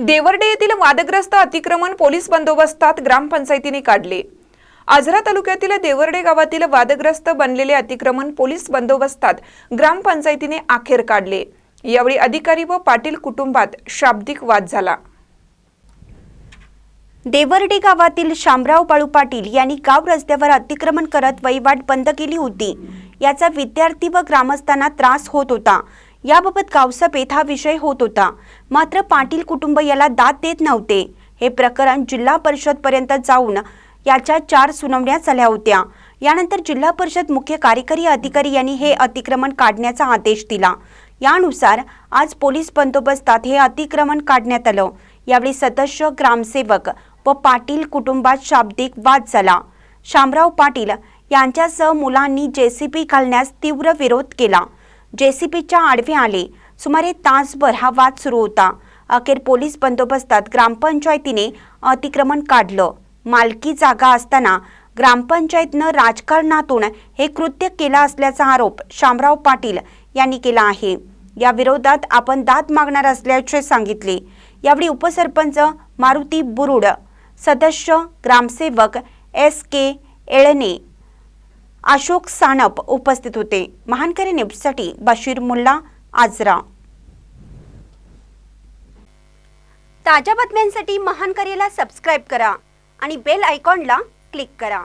देवर्डे येथील वादग्रस्त अतिक्रमण पोलीस बंदोबस्तात ग्रामपंचायतीने काढले. आजरा तालुक्यातील देवर्डे गावातील वादग्रस्त बनलेले अतिक्रमण पोलीस बंदोबस्तात ग्रामपंचायतीने अखेर काढले. यावेळी अधिकारी व पाटील कुटुंबात शाब्दिक वाद झाला. देवर्डे गावातील शामराव बाळू पाटील यांनी गाव रस्त्यावर अतिक्रमण करत वहिवाट बंद केली होती. याचा विद्यार्थी व ग्रामस्थांना त्रास होत होता. याबाबत गावसभेत हा विषय होत होता. मात्र पाटील कुटुंब याला दाद देत नव्हते. हे प्रकरण जिल्हा परिषद पर्यंत जाऊन याच्या चार सुनावण्या झाल्या होत्या. यानंतर जिल्हा परिषद मुख्य कार्यकारी अधिकारी यांनी हे अतिक्रमण काढण्याचा आदेश दिला. यानुसार आज पोलीस बंदोबस्तात हे अतिक्रमण काढण्यात आलं. यावेळी सदस्य ग्रामसेवक व पाटील कुटुंबात शाब्दिक वाद झाला. शामराव पाटील यांच्यासह मुलांनी जेसीबी घालण्यास तीव्र विरोध केला. जेसीबीच्या आडवे आले. सुमारे तासभर हा वाद सुरू होता. अखेर पोलीस बंदोबस्तात ग्रामपंचायतीने अतिक्रमण काढलं. मालकी जागा असताना ग्रामपंचायतनं राजकारणातून हे कृत्य केलं असल्याचा आरोप शामराव पाटील यांनी केला आहे. या विरोधात आपण दाद मागणार असल्याचे सांगितले. यावेळी उपसरपंच मारुती बुरुड सदस्य ग्रामसेवक एस के एळने अशोक सानप उपस्थित होते. महानकरी न्यूजसाठी बशीर मुल्ला आजरा. ताज्या बातम्यांसाठी महानकरीला सबस्क्राईब करा आणि बेल आयकॉनला क्लिक करा.